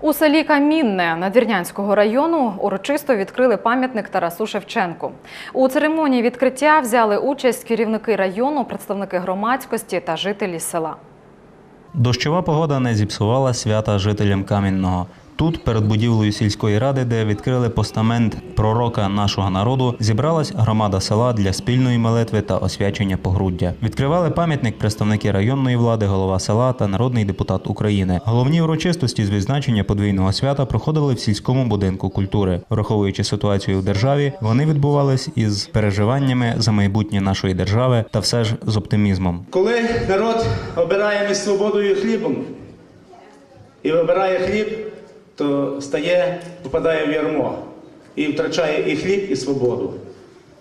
У селі Камінне Надвірнянського району урочисто відкрили пам'ятник Тарасу Шевченку. У церемонії відкриття взяли участь керівники району, представники громадськості та жителі села. Дощова погода не зіпсувала свята жителям Кам'яного. Тут, перед будівлею сільської ради, де відкрили постамент пророка нашого народу, зібралась громада села для спільної молитви та освячення погруддя. Відкривали пам'ятник представники районної влади, голова села та народний депутат України. Головні урочистості з відзначення подвійного свята проходили в сільському будинку культури. Враховуючи ситуацію в державі, вони відбувались із переживаннями за майбутнє нашої держави та все ж з оптимізмом. Коли народ обирає між свободою хлібом і вибирає хліб, то стає, попадає в ярмо і втрачає і хліб, і свободу.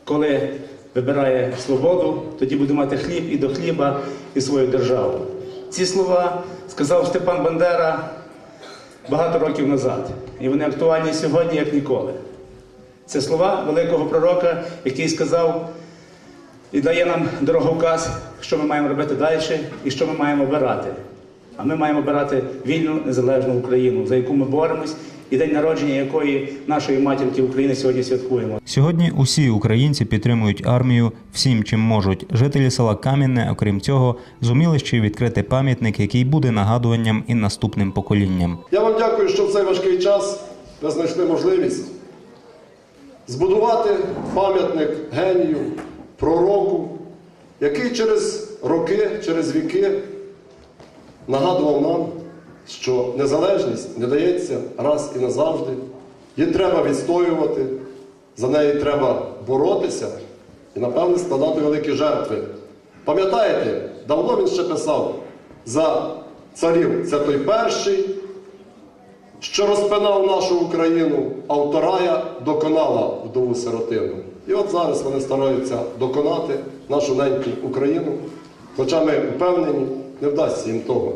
Коли вибирає свободу, тоді буде мати хліб і до хліба, і свою державу. Ці слова сказав Степан Бандера багато років назад, і вони актуальні сьогодні, як ніколи. Це слова великого пророка, який сказав і дає нам дороговказ, що ми маємо робити далі і що ми маємо обирати. А ми маємо обирати вільну незалежну Україну, за яку ми боремось, і день народження якої нашої матінки України сьогодні святкуємо. Сьогодні усі українці підтримують армію всім, чим можуть. Жителі села Кам'яне, окрім цього, зуміли ще й відкрити пам'ятник, який буде нагадуванням і наступним поколінням. Я вам дякую, що в цей важкий час ви знайшли можливість збудувати пам'ятник генію, пророку, який через роки, через віки нагадував нам, що незалежність не дається раз і назавжди. Її треба відстоювати, за неї треба боротися і, напевне, складати великі жертви. Пам'ятаєте, давно він ще писав за царів це той перший, що розпинав нашу Україну, а вторая доконала вдову сиротину. І от зараз вони стараються доконати нашу неньку Україну, хоча ми впевнені, не вдасться їм того.